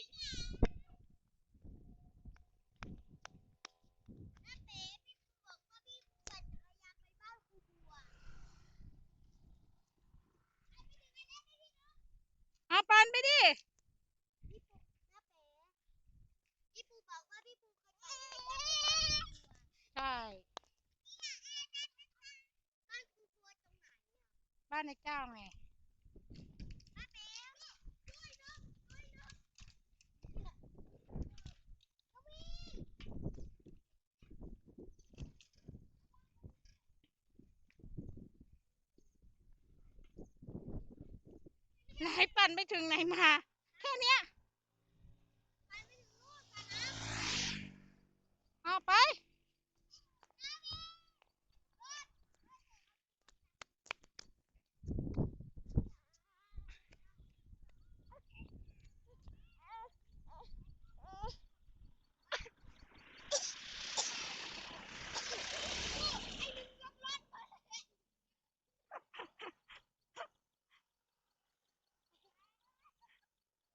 เอาปันไปบ้านครูบัวไอ้พี่ดึงไปได้ไหมพี่น้องเอาปันไปดิ พี่ปูบอกว่าพี่ปูเคยไปบ้านครูบัวใช่ บ้านครูบัวตรงไหนอะบ้านในเจ้าไง น้าเป๋ช่วยน้องช่วยน้องทวี ไหนปั่นไปถึงไหนมา แค่เนี้ย ไปไม่ถึงนู่นกันนะ เอาไป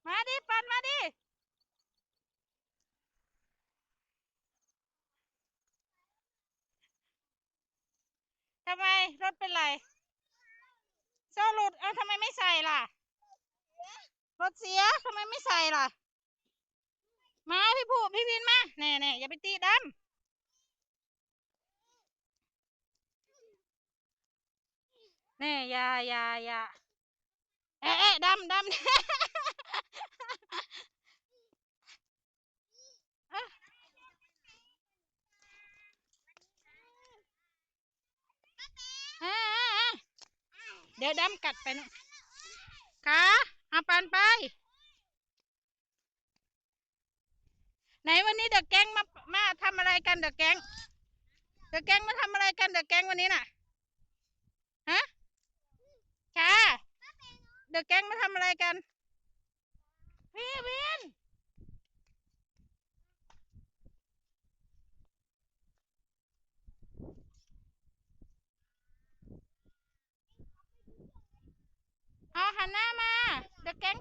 มาดิปั่นมาดิทำไมรถเป็นไรโซ่หลุดเอาทำไมไม่ใส่ล่ะ รถเสียทำไมไม่ใส่ล่ะ มาพี่ผู้พี่พินมาแน่แน่อย่าไปตีดำแน่อย่าอย่าอย่าเอ๊ะดำดำ อะอะอะอะ เดี๋ยวดำกัดไปนะขาเอาปันไป ไหนวันนี้เดอะแก๊งมามาทำอะไรกันเดอะแก๊งเดอะแก๊งมาทำอะไรกันเดอะแก๊งวันนี้น่ะฮะค่ะเดอะแก๊งมาทำอะไรกันพี่วิน เอา หน้ามา เดอะแก๊ง